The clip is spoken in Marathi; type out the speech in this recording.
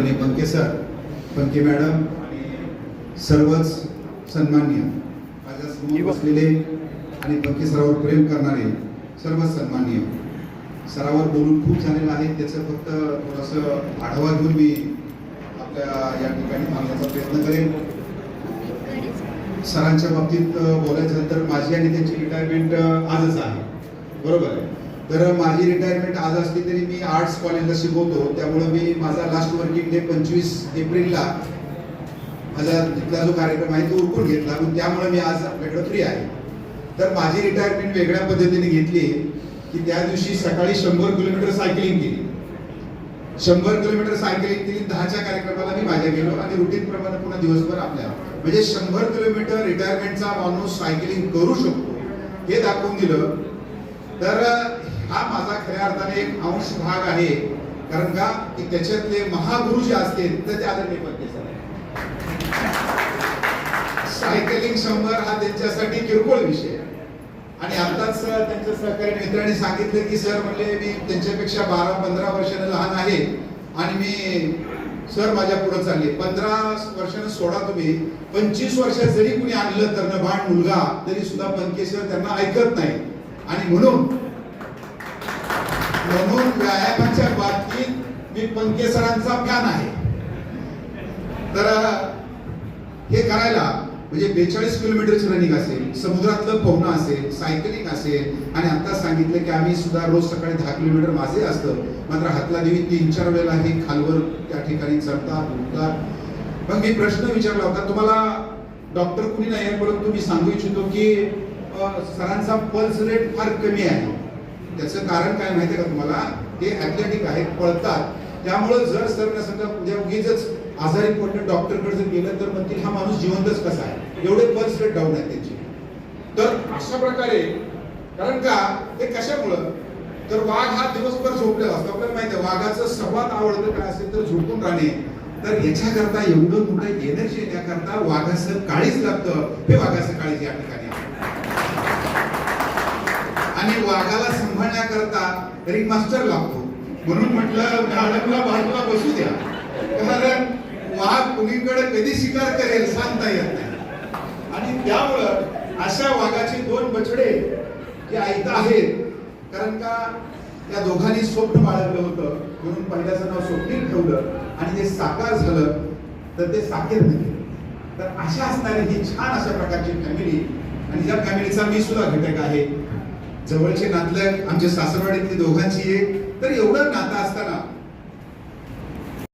आदरणीय पंके सर पंके मॅडम आणि सर्वच सन्माननीय माझ्यासमोर बसलेले आणि पंके सरावर प्रेम करणारे सर्वच सन्माननीय सरावर बोलून खूप झालेलं आहे त्याचं फक्त थोडंसं आढावा घेऊन मी आपल्या या ठिकाणी थांबण्याचा प्रयत्न करेन. सरांच्या बाबतीत बोलायचं तर माझी आणि त्यांची रिटायरमेंट आजच आहे. बरोबर आहे? तर माझी रिटायरमेंट आज असली तरी मी आर्ट्स कॉलेजला शिकवतो. त्यामुळं मी माझा लास्ट वर्किंग डे पंचवीस एप्रिलला माझा तिथला जो कार्यक्रम आहे तो उरकून घेतला. आणि त्यामुळे मी आज आपल्याकडे फ्री आहे. तर माझी रिटायरमेंट वेगळ्या पद्धतीने घेतली की त्या दिवशी सकाळी शंभर किलोमीटर सायकलिंग केली. शंभर किलोमीटर सायकलिंग केली. दहाच्या कार्यक्रमाला मी माझ्या गेलो आणि रुटीन प्रमाणे पुन्हा दिवसभर आपल्या म्हणजे शंभर किलोमीटर रिटायरमेंटचा माणूस सायकलिंग करू शकतो. हे दाखवून दिलं. तर हा माझा खऱ्या अर्थाने एक अंश भाग आहे. कारण का? की त्याच्यातले महागुरु जे असतील तर ते आदरणीय पंडित सायकलिंग शंभर हा त्यांच्यासाठी किरकोळ विषय आहे. आणि आताच त्यांच्या सहकारी मित्रांनी सांगितलं की सर म्हणले मी त्यांच्यापेक्षा बारा पंधरा वर्षाने लहान आहे आणि मी सर माझ्या पुढे चालले पंधरा वर्षानं सोडा तुम्ही. पंचवीस वर्षात जरी कुणी आणलं तर बाण मुलगा तरी सुद्धा पंकेश्वर त्यांना ऐकत नाही. आणि म्हणून म्हणून व्यायामाच्या बाबतीत मी पंकेसरांचा फॅन आहे. तर हे करायला म्हणजे बेचाळीस किलोमीटरची रनिंग असेल समुद्रातलं पोहणं असेल सायकलिंग असेल आणि आता सांगितलं की आम्ही सुद्धा रोज सकाळी दहा किलोमीटर माझे असतं मात्र हातला देवी तीन चार वेळेला हे खालवर त्या ठिकाणी चढतात उठतात मग मी प्रश्न विचारला होता तुम्हाला डॉक्टर कुणी नाही आहे परंतु मी सांगू इच्छितो की सरांचा पल्स रेट फार कमी आहे. त्याचं कारण काय माहितीये का तुम्हाला? ते ॲथलेटिक आहेत पळतात. त्यामुळं जर सर समजा म्हणजे उद्या उगीच आजारी पडलं डॉक्टरकडे जर गेलं तर म्हणतील हा माणूस जिवंतच कसा आहे? एवढे पल्स रेट डाऊन आहेत त्यांचे. तर अशा प्रकारे कारण का? ते कशामुळं? तर वाघ हा दिवसभर झोपलेला असतो. आपल्याला माहिती आहे वाघाचं सर्वात आवडतं काय असेल तर झोपून राहणे. तर याच्याकरता एवढं मोठं एनर्जी येण्याकरता वाघाचं काळीच लागतं. हे वाघाचं काळीच या ठिकाणी आहे. आणि वाघाला सांभाळण्याकरता रिंग मास्टर लागतो. म्हणून म्हटलं मॅडमला बाजूला बसू द्या. कारण वाघ कुणीकडे कधी शिकार करेल सांगता येत नाही. आणि त्यामुळं अशा वाघाचे दोन बछडे जे ऐकत आहेत कारण का त्या दोघांनी स्वप्न बाळगलं होतं. म्हणून पहिल्याचं नाव स्वप्नील ठेवलं आणि ते साकार झालं तर ते साकेत नाही तर अशा असणारी ही छान अशा प्रकारची फॅमिली आणि या फॅमिलीचा मी सुद्धा घटक आहे. जवळचे नातलं आमच्या सासरवाडीतली दोघांची एक तर एवढं नातं असताना